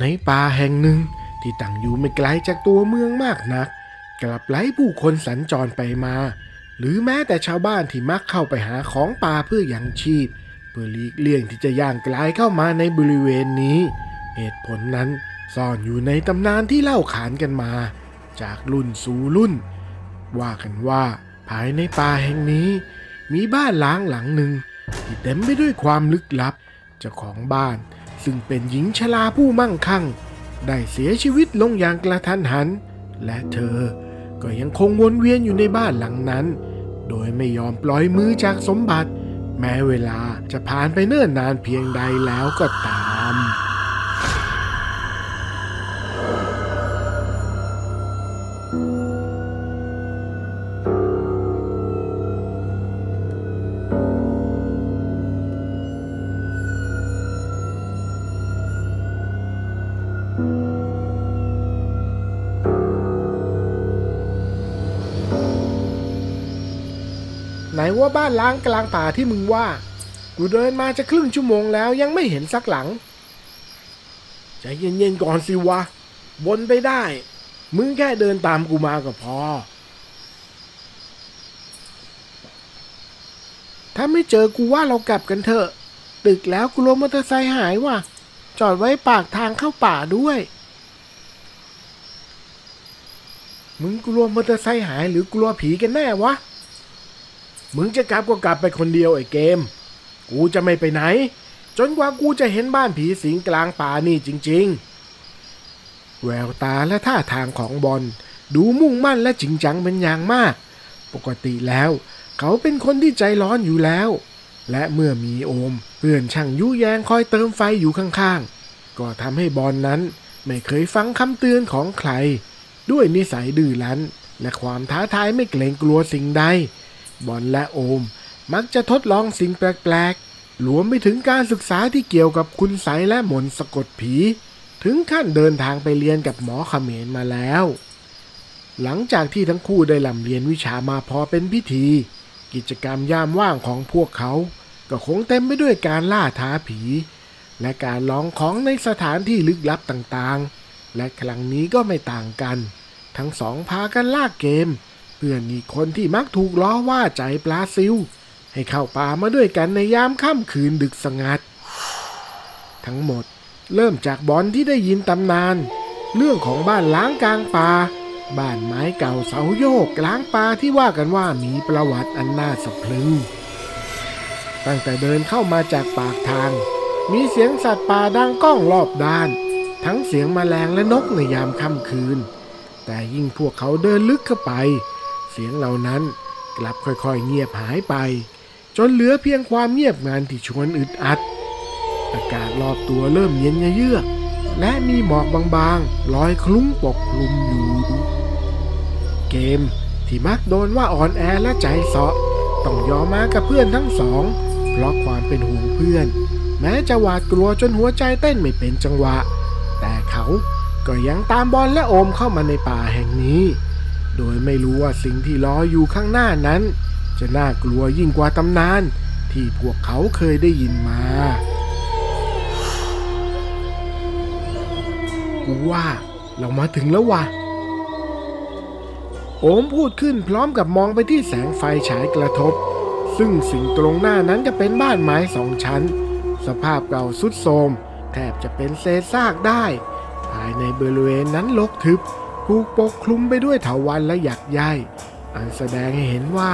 ในป่าแห่งหนึ่งที่ตั้งอยู่ไม่ไกลจากตัวเมืองมากนัก กลับไร้ผู้คนสัญจรไปมา หรือแม้แต่ชาวบ้านที่มักเข้าไปหาของป่าเพื่อยังชีพ เพื่อหลีกเลี่ยงที่จะย่างกลายเข้ามาในบริเวณนี้ เหตุผลนั้นซ่อนอยู่ในตำนานที่เล่าขานกันมา จากรุ่นสู่รุ่น ว่ากันว่าภายในป่าแห่งนี้ มีบ้านล้างหลังหนึ่งที่เต็มไปด้วยความลึกลับ เจ้าของบ้าน ซึ่งเป็นหญิงชราผู้มั่งคั่ง ได้เสียชีวิตลงอย่างกระทันหัน และเธอก็ยังคงวนเวียนอยู่ในบ้านหลังนั้น โดยไม่ยอมปล่อยมือจากสมบัติ แม้เวลาจะผ่านไปเนิ่นนานเพียงใดแล้วก็ตาม ไหนว่าบ้านล้างกลางป่าที่มึงว่า กูเดินมาจะครึ่งชั่วโมงแล้วยังไม่เห็นสักหลัง ใจเย็นๆก่อนสิวะ บนไปได้ มึงแค่เดินตามกูมาก็พอ ถ้าไม่เจอกูว่าเรากลับกันเถอะ ตึกแล้วกูรมอเตอร์ไซค์หายว่ะ จอดไว้ปากทางเข้าป่าด้วย มึงกลัวมอเตอร์ไซค์หายหรือกลัวผีกันแน่วะ มึงจะกลับก็กลับไปคนเดียวไอ้เกม กูจะไม่ไปไหน จนกว่ากูจะเห็นบ้านผีสิงกลางป่านี่จริง ๆ แววตาและท่าทางของบอลดูมุ่งมั่นและจริงจังเป็นอย่างมาก ปกติแล้ว เขาเป็นคนที่ใจร้อนอยู่แล้ว และเมื่อมีโอมเพื่อนช่างยุแยงคอยเติมไฟอยู่ข้างๆ ก็ทำให้บอลนั้นไม่เคยฟังคำเตือนของใคร ด้วยนิสัยดื้อรั้น และความท้าทายไม่เกรงกลัวสิ่งใด บอลและโอมมักจะทดลองสิ่งแปลกๆรวมไปถึงการศึกษาที่เกี่ยวกับคุณไสยและมนต์สะกดผี ถึงขั้นเดินทางไปเรียนกับหมอเขมรมาแล้ว หลังจากที่ทั้งคู่ได้ลำเรียนวิชามาพอเป็นพิธี กิจกรรมยามว่างของพวกเขา ก็คงเต็มไปด้วยการล่าท้าผี และการลองของในสถานที่ลึกลับต่างๆ และครั้งนี้ก็ไม่ต่างกัน ทั้งสองพากันลากเกม เพื่อนอีกคนที่มักถูกล้อว่าใจปลาซิว ให้เข้าป่ามาด้วยกันในยามค่ำคืนดึกสงัด ทั้งหมดเริ่มจากบอลที่ได้ยินตำนาน เรื่องของบ้านล้างกลางป่าบ้านไม้เก่าเสาโยกกลางป่าที่ว่ากันว่ามีประวัติอันน่าสะพรึง ตั้งแต่เดินเข้ามาจากปากทาง มีเสียงสัตว์ป่าดังก้องรอบด้าน ทั้งเสียงแมลงและนกในยามค่ำคืน แต่ยิ่งพวกเขาเดินลึกเข้าไป เสียงเหล่านั้นกลับค่อยๆเงียบหายไป จนเหลือเพียงความเงียบงานที่ชวนอึดอัด อากาศรอบตัวเริ่มเย็นเยือกและมีหมอกบางๆ ลอยคลุ้งปกคลุมอยู่ เกมที่มักโดนว่าอ่อนแอและใจเสาะ ต้องยอมมากับเพื่อนทั้งสอง เพราะความเป็นห่วงเพื่อน แม้จะหวาดกลัวจนหัวใจเต้นไม่เป็นจังหวะ แต่เขาก็ยังตามบอลและโอมเข้ามาในป่าแห่งนี้ โดยไม่รู้ว่าสิ่งที่รออยู่ข้างหน้านั้น จะน่ากลัวยิ่งกว่าตำนาน ที่พวกเขาเคยได้ยินมากูว่าเรามาถึงแล้ววะโอมพูดขึ้นพร้อมกับมองไปที่แสงไฟฉายกระทบ ซึ่งสิ่งตรงหน้านั้นจะเป็นบ้านไม้สองชั้น สภาพเก่าสุดโทรมแทบจะเป็นเศษซากได้ ภายในบริเวณนั้นรกทึบถูกปกคลุมไปด้วยเถาวัลย์และหยักใยอันแสดงให้เห็นว่า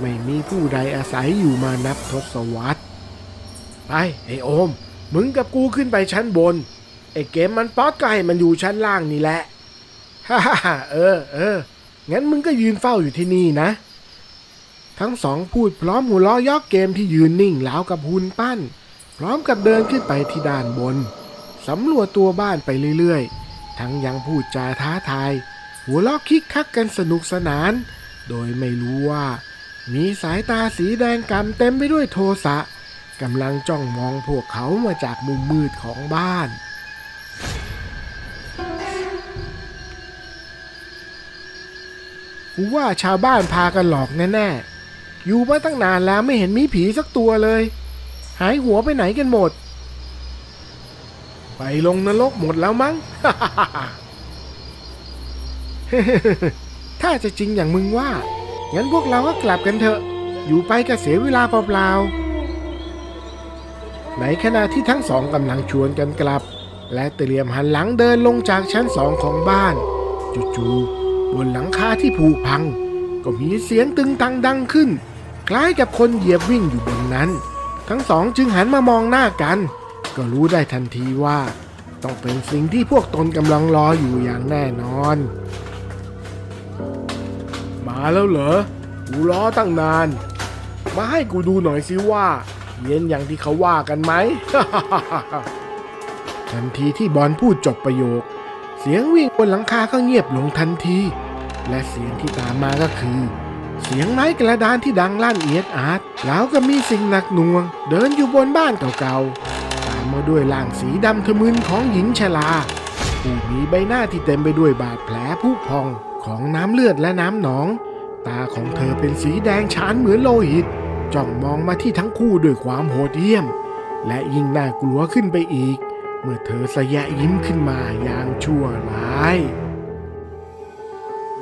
ไม่มีผู้ใดอาศัยอยู่มานับทศวรรษไปไอโอม มึงกับกูขึ้นไปชั้นบน ไอเกมมันป๊อดก็ให้มันอยู่ชั้นล่างนี่แหละฮ่าฮ่าเออเอองั้นมึงก็ยืนเฝ้าอยู่ที่นี่นะ ทั้งสองพูดพร้อมหัวล้อยอกเกมที่ยืนนิ่งแล้วกับหุ่นปั้น พร้อมกับเดินขึ้นไปที่ด้านบนสำรวจตัวบ้านไปเรื่อยๆ ทั้งยังพูดจาท้าทาย หัวล้อคิกคักกันสนุกสนาน โดยไม่รู้ว่า มีสายตาสีแดงกำเต็มไปด้วยโทสะกำลังจ้องมองพวกเขามาจากมุมมืดของบ้านกูว่าชาวบ้านพากันหลอกแน่ๆ อยู่มาตั้งนานแล้วไม่เห็นมีผีสักตัวเลย หายหัวไปไหนกันหมด ไปลงนรกหมดแล้วมั้ง ถ้าจะจริงอย่างมึงว่า งั้นพวกเราก็กลับกันเถอะ อยู่ไปก็เสียเวลาเปล่าๆ ในขณะที่ทั้งสองกำลังชวนกันกลับ และเตรียมหันหลังเดินลงจากชั้นสองของบ้าน จู่ๆบนหลังคาที่ผุพัง ก็มีเสียงตึงตังดังขึ้น คล้ายกับคนเหยียบวิ่งอยู่บนนั้น ทั้งสองจึงหันมามองหน้ากัน ก็รู้ได้ทันทีว่า ต้องเป็นสิ่งที่พวกตนกำลังรออยู่อย่างแน่นอน มาแล้วเหรอกูรอตั้งนาน มาให้กูดูหน่อยสิว่า เย็นอย่างที่เขาว่ากันไหม ทันทีที่บอลพูดจบประโยค เสียงวิ่งบนหลังคาก็เงียบลงทันที และเสียงที่ตามมาก็คือ เสียงไม้กระดานที่ดังลั่นเอียดอาร์ตแล้วก็มีสิ่งหนักหน่วง เดินอยู่บนบ้านเก่าๆ ตามมาด้วยร่างสีดำทะมึนของหญิงชราผู้มีใบหน้าที่เต็มไปด้วยบาดแผลผุพองของน้ำเลือดและน้ำหนอง ตาของเธอเป็นสีแดงฉานเหมือนโลหิตจ้องมองมาที่ทั้งคู่ด้วยความโหดเหี้ยม และยิ่งน่ากลัวขึ้นไปอีก เมื่อเธอสะยะยิ้มขึ้นมาอย่างชั่วร้าย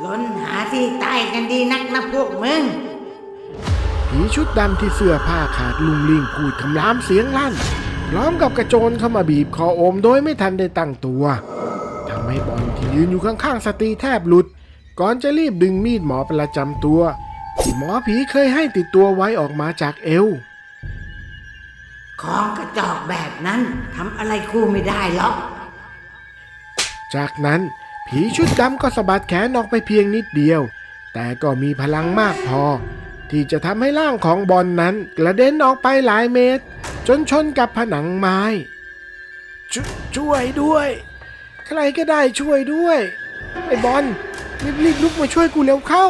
ล้น หาที่ใต้กันดีนักนะพวกมึง ผีชุดดำที่เสื้อผ้าขาดลุงลิงพูดคำรามเสียงลั่น พร้อมกับกระโจนเข้ามาบีบคอโอมโดยไม่ทันได้ตั้งตัวทำให้บอลที่ยืนอยู่ข้างๆสตีแทบหลุด ก่อนจะรีบดึงมีดหมอประจำตัวที่หมอผีเคยให้ติดตัวไว้ออกมาจากเอวของกระจอกแบบนั้นทำอะไรคู่ไม่ได้หรอก จากนั้น ผีชุดดำก็สะบัดแขนออกไปเพียงนิดเดียว แต่ก็มีพลังมากพอ ที่จะทำให้ร่างของบอลนั้นกระเด็นออกไปหลายเมตร จนชนกับผนังไม้ชช่วยด้วย ใครก็ได้ช่วยด้วย ไอ้บอลรีบๆลุกมาช่วยกูเร็วเข้า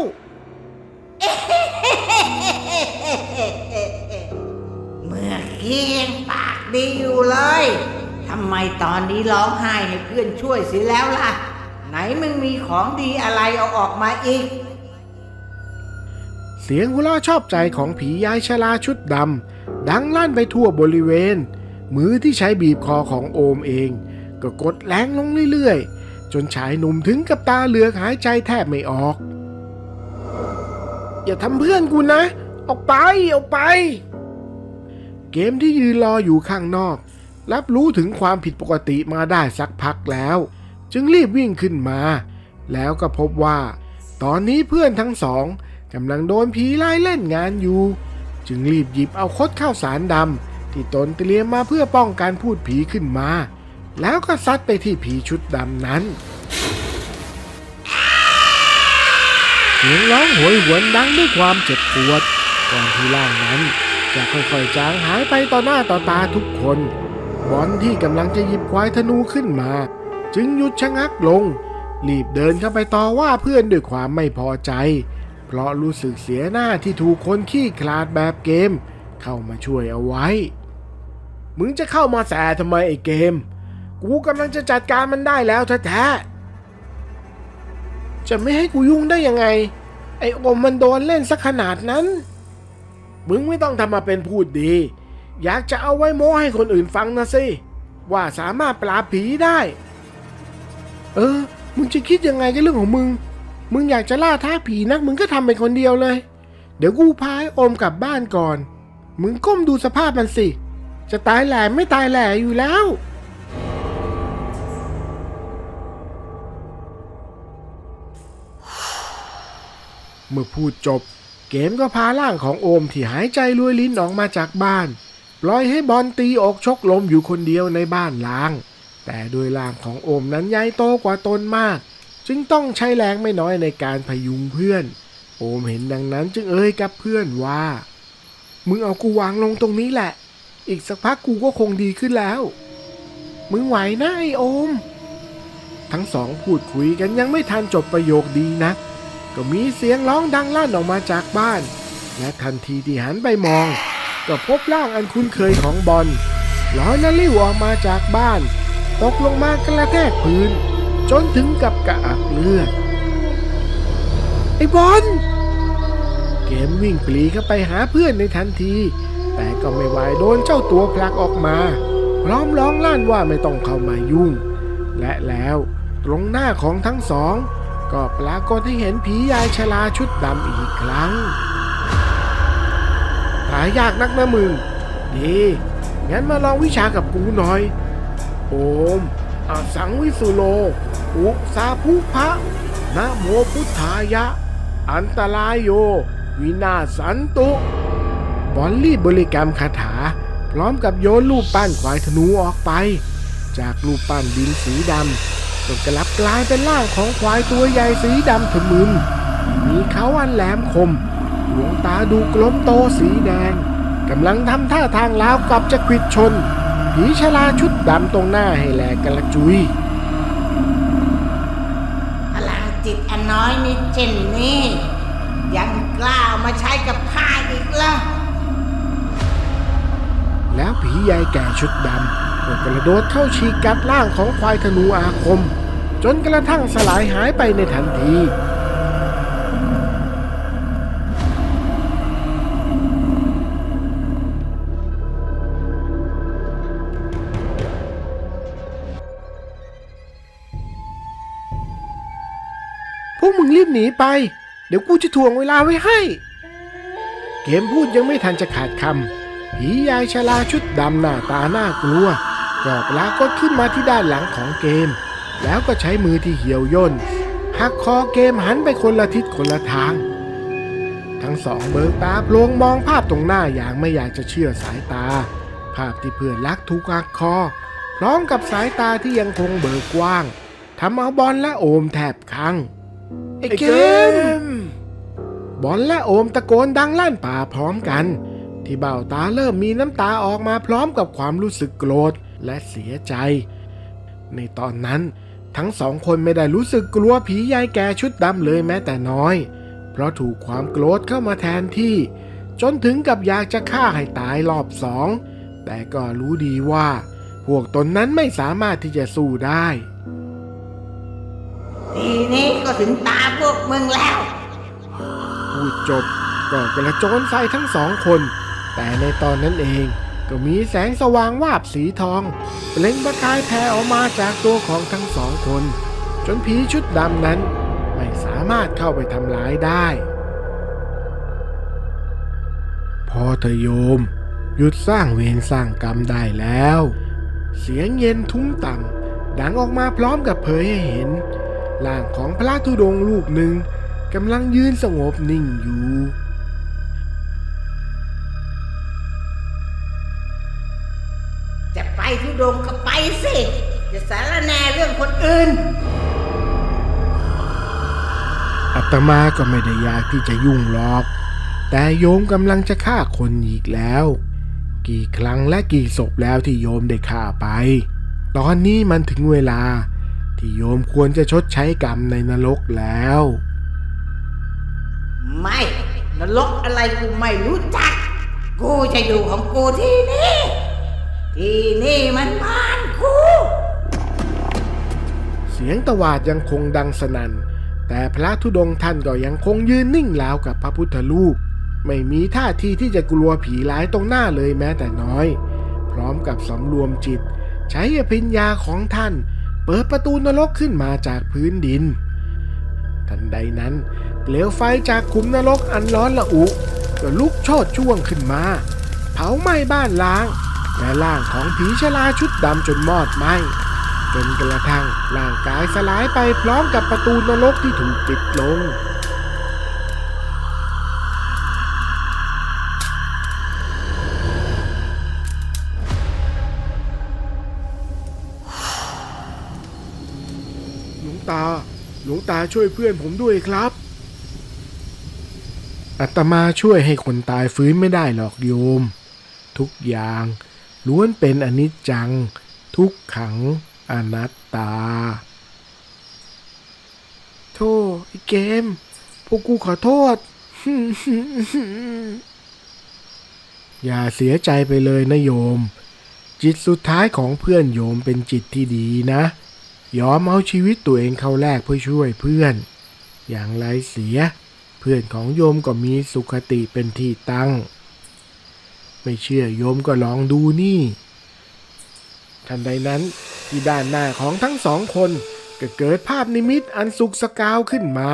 เมื่อกี้ยังปากดีอยู่เลยทำไมตอนนี้ร้องไห้ให้เพื่อนช่วยเสิแล้วล่ะ ไหนมึงมีของดีอะไรเอาออกมาอีก เสียงหัวเราะชอบใจของผียายชราชุดดำดังลั่นไปทั่วบริเวณ มือที่ใช้บีบคอของโอมเอง ก็กดแรงลงเรื่อยๆ จนชายหนุ่มถึงกับตาเหลือกหายใจแทบไม่ออก อย่าทำเพื่อนกูนะ ออกไป ออกไป เกมที่ยืนรออยู่ข้างนอก รับรู้ถึงความผิดปกติมาได้สักพักแล้ว จึงรีบวิ่งขึ้นมา แล้วก็พบว่า ตอนนี้เพื่อนทั้งสองกำลังโดนผีไล่เล่นงานอยู่ จึงรีบหยิบเอาคดข้าวสารดำที่ตนเตรียมมาเพื่อป้องกันพูดผีขึ้นมา แล้วก็ซัดไปที่ผีชุดดำนั้นเสียงร้องโหยหวนดังด้วยความเจ็บปวดก่อนที่ร่างนั้นจะค่อยๆจางหายไปต่อหน้าต่อตาทุกคน บอลที่กำลังจะหยิบควายธนูขึ้นมา จึงหยุดชะงักลง รีบเดินเข้าไปต่อว่าเพื่อนด้วยความไม่พอใจ เพราะรู้สึกเสียหน้าที่ถูกคนขี้คลาดแบบเกม เข้ามาช่วยเอาไว้ มึงจะเข้ามาแสทำไมไอ้เกม กูกำลังจะจัดการมันได้แล้วแท้ๆจะไม่ให้กูยุ่งได้ยังไง ไอ้อมมันโดนเล่นสักขนาดนั้น มึงไม่ต้องทำมาเป็นพูดดี อยากจะเอาไว้โม้ให้คนอื่นฟังนะสิว่าสามารถปราบผีได้ เออ มึงจะคิดยังไงก็เรื่องของมึง มึงอยากจะล่าท้าผีนัก มึงก็ทำไปคนเดียวเลย เดี๋ยวกูพาไอ้โอมกลับบ้านก่อน มึงก้มดูสภาพมันสิ จะตายแหล่ไม่ตายแหล่อยู่แล้ว เมื่อพูดจบ เกมก็พาร่างของโอมที่หายใจรวยลิ้นออกมาจากบ้าน ปล่อยให้บอลตีอกชกลมอยู่คนเดียวในบ้านล้าง แต่โดยร่างของโอมนั้นใหญ่โตกว่าตนมาก จึงต้องใช้แรงไม่น้อยในการพยุงเพื่อน โอมเห็นดังนั้นจึงเอ่ยกับเพื่อนว่า มึงเอากูวางลงตรงนี้แหละ อีกสักพักกูก็คงดีขึ้นแล้ว มึงไหวนะไอโอม ทั้งสองพูดคุยกันยังไม่ทันจบประโยคดีนักก็มีเสียงร้องดังลั่นออกมาจากบ้าน และทันทีที่หันไปมอง ก็พบร่างอันคุ้นเคยของบอลลอยละลิ้วออกมาจากบ้าน ตกลงมากระแทกพื้น จนถึงกับกระอักเลือด ไอ้บอลเกมวิ่งปรีเข้าไปหาเพื่อนในทันที แต่ก็ไม่ไหวโดนเจ้าตัวผลักออกมาพร้อมร้องลั่นว่าไม่ต้องเข้ามายุ่ง และแล้วตรงหน้าของทั้งสอง ก็ปรากฏให้เห็นผียายชราชุดดำอีกครั้ง หายากนักนะมึงดีงั้นมาลองวิชากับกูหน่อย โอมอาสังวิสุโล อุสาภุพะนะโมพุทธายะ อันตรายโย วินาสันตุบอลลี่บริกรรมคาถา พร้อมกับโยนรูปปั้นควายธนูออกไป จากรูปปั้นดินสีดำก็กลับกลายเป็นร่างของควายตัวใหญ่สีดำทะมึนมีเขาอันแหลมคมดวงตาดูกลมโตสีแดงกำลังทำท่าทางล้าวกลับจะขิดชน ผีชราชุดดำตรงหน้าให้แหลกกระจุย พลังจิตอันน้อยนิดเช่นนี้ ยังกล้าเอามาใช้กับข้าอีกเหรอแล้วผียายแก่ชุดดำก็กระโดดเข้าฉีกกัดร่างของควายธนูอาคม จนกระทั่งสลายหายไปในทันที พวกมึงรีบหนีไป เดี๋ยวกูจะถ่วงเวลาไว้ให้ เกมพูดยังไม่ทันจะขาดคำผียายชราชุดดำหน้าตาหน่ากลัวก็ปรากฏขึ้นมาที่ด้านหลังของเกม แล้วก็ใช้มือที่เหี่ยวย่นหักคอเกมหันไปคนละทิศคนละทาง ทั้งสองเบิกตาโพลงมองภาพตรงหน้าอย่างไม่อยากจะเชื่อสายตา ภาพที่เพื่อนรักถูกหักคอ พร้อมกับสายตาที่ยังคงเบิกกว้างทำเอาบอลและโอมแทบคัง ไอ้เกม บอลและโอมตะโกนดังลั่นป่าพร้อมกัน ที่เบ้าตาเริ่มมีน้ำตาออกมาพร้อมกับความรู้สึกโกรธและเสียใจ ในตอนนั้นทั้งสองคนไม่ได้รู้สึกกลัวผียายแก่ชุดดำเลยแม้แต่น้อย เพราะถูกความโกรธเข้ามาแทนที่ จนถึงกับอยากจะฆ่าให้ตายรอบสอง แต่ก็รู้ดีว่า พวกตนนั้นไม่สามารถที่จะสู้ได้ ก็ถึงตาพวกมึงแล้ว พูดจบก็กระโจนใส่ทั้งสองคน แต่ในตอนนั้นเองก็มีแสงสว่างวาบสีทองเปล่งประกายแผ่ออกมาจากตัวของทั้งสองคน จนผีชุดดำนั้น ไม่สามารถเข้าไปทำร้ายได้ พอเธอโยม หยุดสร้างเวรสร้างกรรมได้แล้ว เสียงเย็นทุ้มต่ำดังออกมาพร้อมกับเผยให้เห็น ร่างของพระธุดงค์ลูกหนึ่งกำลังยืนสงบนิ่งอยู่จะไปทุดงค์ก็ไปสิจะสารแหนเรื่องคนอื่นอาตมาก็ไม่ได้อยากที่จะยุ่งหรอก แต่โยมกำลังจะฆ่าคนอีกแล้ว กี่ครั้งและกี่ศพแล้วที่โยมได้ฆ่าไป ตอนนี้มันถึงเวลา ที่โยมควรจะชดใช้กรรมในนรกแล้ว ไม่ นรกอะไรกูไม่รู้จัก กูจะอยู่ของกูที่นี่ ที่นี่มันบ้านกู เสียงตวาดยังคงดังสนัน่น แต่พระธุดงค์ท่านก็ยังคงยืนนิ่งราวกับพระพุทธรูป ไม่มีท่าทีที่จะกลัวผีร้ายตรงหน้าเลยแม้แต่น้อย พร้อมกับสำรวมจิต ใช้อภิญญาของท่านเปิดประตูนรกขึ้นมาจากพื้นดิน ทันใดนั้นเปลวไฟจากขุมนรกอันร้อนละอุก็ลุกโชดช่วงขึ้นมา เผาไหม้บ้านล้าง และร่างของผีชราชุดดำจนมอดไหม้จนกระทั่งร่างกายสลายไปพร้อมกับประตูนรกที่ถูกปิดลง ตาช่วยเพื่อนผมด้วยครับอาตมาช่วยให้คนตายฟื้นไม่ได้หรอกโยม ทุกอย่างล้วนเป็นอนิจจัง ทุกขังอนัตตา โทษไอ้เกม พวกกูขอโทษ อย่าเสียใจไปเลยนะโยม จิตสุดท้ายของเพื่อนโยมเป็นจิตที่ดีนะ ยอมเอาชีวิตตัวเองเข้าแลกเพื่อช่วยเพื่อน อย่างไรเสีย เพื่อนของโยมก็มีสุขติเป็นที่ตั้ง ไม่เชื่อโยมก็ลองดูนี่ ทันใดนั้นที่ด้านหน้าของทั้งสองคนก็เกิดภาพนิมิตอันสุกสกาวขึ้นมา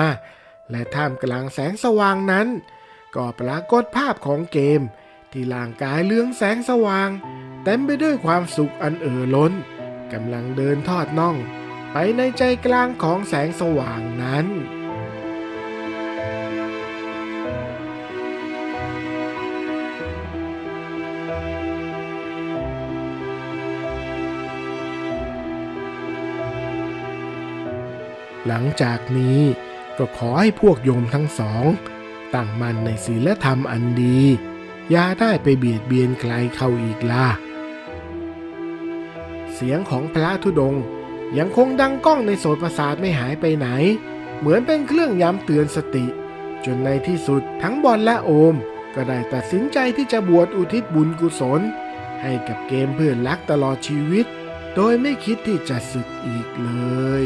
และท่ามกลางแสงสว่างนั้น ก็ปรากฏภาพของเกม ที่ร่างกายเลื้องแสงสว่าง เต็มไปด้วยความสุขอันเอ่อล้นกำลังเดินทอดน่อง ไปในใจกลางของแสงสว่างนั้น หลังจากนี้ก็ขอให้พวกโยมทั้งสอง ตั้งมั่นในศีลธรรมอันดี อย่าได้ไปเบียดเบียนใครเข้าอีกล่ะเสียงของพระธุดงค์ ยังคงดังก้องในโสตประสาทไม่หายไปไหน เหมือนเป็นเครื่องย้ำเตือนสติ จนในที่สุดทั้งบอลและโอม ก็ได้ตัดสินใจที่จะบวชอุทิศบุญกุศล ให้กับเกมเพื่อนรักตลอดชีวิต โดยไม่คิดที่จะสึกอีกเลย